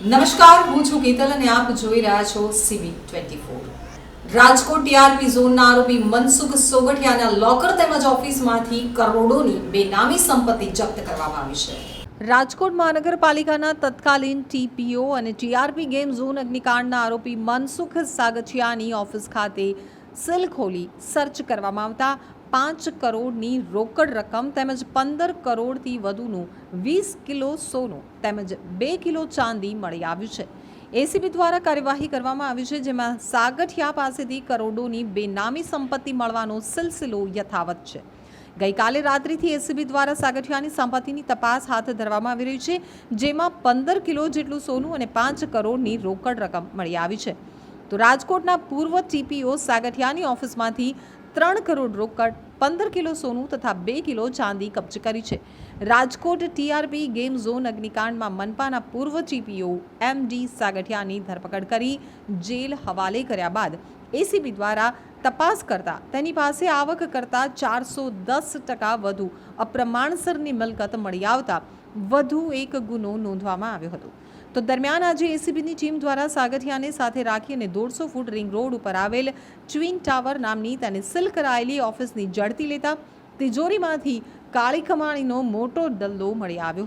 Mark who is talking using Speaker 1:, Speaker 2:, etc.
Speaker 1: નમસ્કાર, હું છું કેતલ અને આપ જોઈ રહ્યા છો CV twenty four Rajkot TRP ઝોનના આરોપી મનસુખ સોગઠિયાના લોકર તેમજ ઓફિસમાંથી કરોડોની બેનામી સંપત્તિ જપ્ત કરવામાં આવી છે. રાજકોટ મહાનગરપાલિકાના તત્કાલીન ટીપીઓ અને ટીઆરપી ગેમ ઝોન અગ્નિકાંડના આરોપી મનસુખ સાગઠિયાની ઓફિસ ખાતે સેલ ખોલી સર્ચ કરવામાં આવતા પાંચ કરોડની રોકડ રકમ તેમજ પંદર કરોડથી વધુનું વીસ કિલો સોનું તેમજ બે કિલો ચાંદી મળી આવ્યું છે. એસીબી દ્વારા કાર્યવાહી કરવામાં આવી છે, જેમાં સાગઠિયા પાસેથી કરોડોની બેનામી સંપત્તિ મળવાનો સિલસિલો યથાવત છે. ગઈકાલે રાત્રિથી એસીબી દ્વારા સાગઠિયાની સંપત્તિની તપાસ હાથ ધરવામાં આવી રહી છે, જેમાં પંદર કિલો જેટલું સોનું અને પાંચ કરોડની રોકડ રકમ મળી આવી છે. તો રાજકોટના પૂર્વ ટીપીઓ સાગઠિયાની ઓફિસમાંથી ત્રણ કરોડ રોકડ, પંદર કિલો સોનું તથા બે કિલો ચાંદી કબજે કરી છે. રાજકોટ ટીઆરપી ગેમ ઝોન અગ્નિકાંડમાં મનપાના પૂર્વ ચીપીઓ એમ ડી સાગઠિયાની ધરપકડ કરી જેલ હવાલે કર્યા બાદ. એસીબી દ્વારા તપાસ કરતા તેની પાસે આવક કરતા ચારસો દસ ટકા વધુ અપ્રમાણસરની મિલકત મળી આવતા વધુ એક ગુનો નોંધવામાં આવ્યો હતો. તો દરમિયાન આજે એસીબીની ટીમ દ્વારા સાગઠિયાને સાથે રાખી અને દોઢસો ફૂટ રિંગ રોડ ઉપર આવેલ ટ્વિન ટાવર નામની તેને સીલ કરાયેલી ઓફિસની જડતી લેતા તિજોરીમાંથી કાળી કમાણીનો મોટો ડલ્લો મળી આવ્યો હતો.